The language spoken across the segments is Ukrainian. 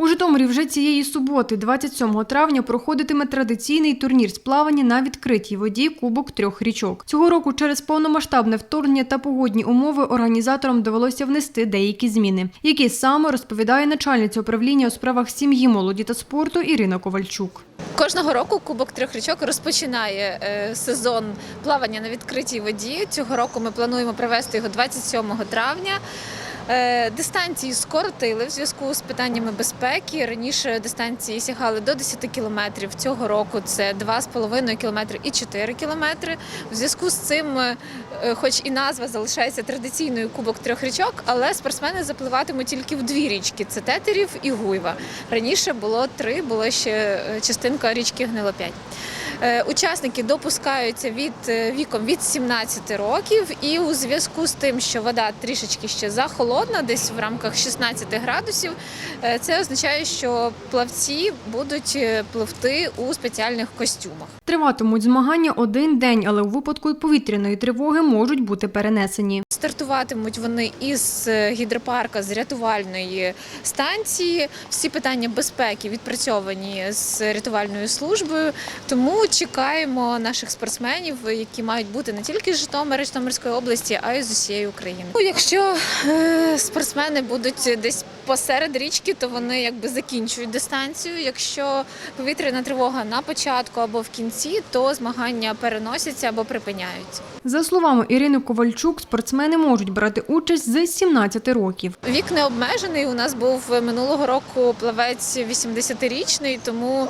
У Житомирі вже цієї суботи, 27 травня, проходитиме традиційний турнір з плавання на відкритій воді Кубок трьох річок. Цього року через повномасштабне вторгнення та погодні умови організаторам довелося внести деякі зміни, які саме розповідає начальниця управління у справах сім'ї, молоді та спорту Ірина Ковальчук. Кожного року Кубок трьох річок розпочинає е, сезон плавання на відкритій воді. Цього року ми плануємо провести його 27 травня. Е, Дистанції скоротили в зв'язку з питаннями безпеки. Раніше дистанції сягали до 10 кілометрів. Цього року це 2,5 кілометри і 4 кілометри. В зв'язку з цим, е, хоч і назва залишається традиційною Кубок трьох річок, але спортсмени запливатимуть тільки в дві річки: це Тетерів і Гуйва. Раніше було три, було ще е, частинка річки Гнилоп'ять. Е, Учасники допускаються від е, віком від 17 років, і у зв'язку з тим, що вода трішечки ще захолодна, десь в рамках 16 градусів, е, це означає, що плавці будуть пливти у спеціальних костюмах. Триватимуть змагання один день, але у випадку повітряної тривоги можуть бути перенесені. Стартуватимуть вони із гідропарка з рятувальної станції. Всі питання безпеки відпрацьовані з рятувальною службою. Тому чекаємо наших спортсменів, які мають бути не тільки з Житомира, Житомирської області, а й з усієї України. Ну, якщо е, спортсмени будуть десь посеред річки, то вони якби закінчують дистанцію. Якщо повітряна тривога на початку або в кінці, то змагання переносяться або припиняються. За словами Ірини Ковальчук, спортсмени можуть брати участь з 17 років. Вік не обмежений. У нас був минулого року плавець 80-річний, тому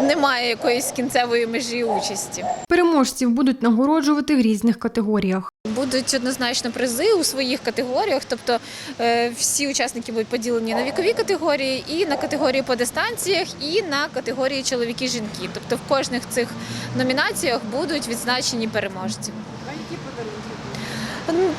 немає якоїсь кінцевої межі участі. Переможців будуть нагороджувати в різних категоріях. Будуть однозначно призи у своїх категоріях, тобто е, всі учасники будуть поділені на вікові категорії, і на категорії по дистанціях, і на категорії чоловіки-жінки. Тобто в кожних цих номінаціях будуть відзначені переможці. А які подарунки?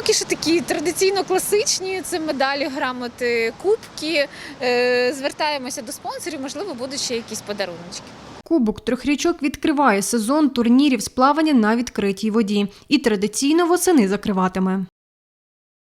Поки що такі традиційно класичні це медалі, грамоти, кубки. Е, Звертаємося до спонсорів, можливо, будуть ще якісь подаруночки. Кубок трьохрічок відкриває сезон турнірів з плавання на відкритій воді і традиційно восени закриватиме.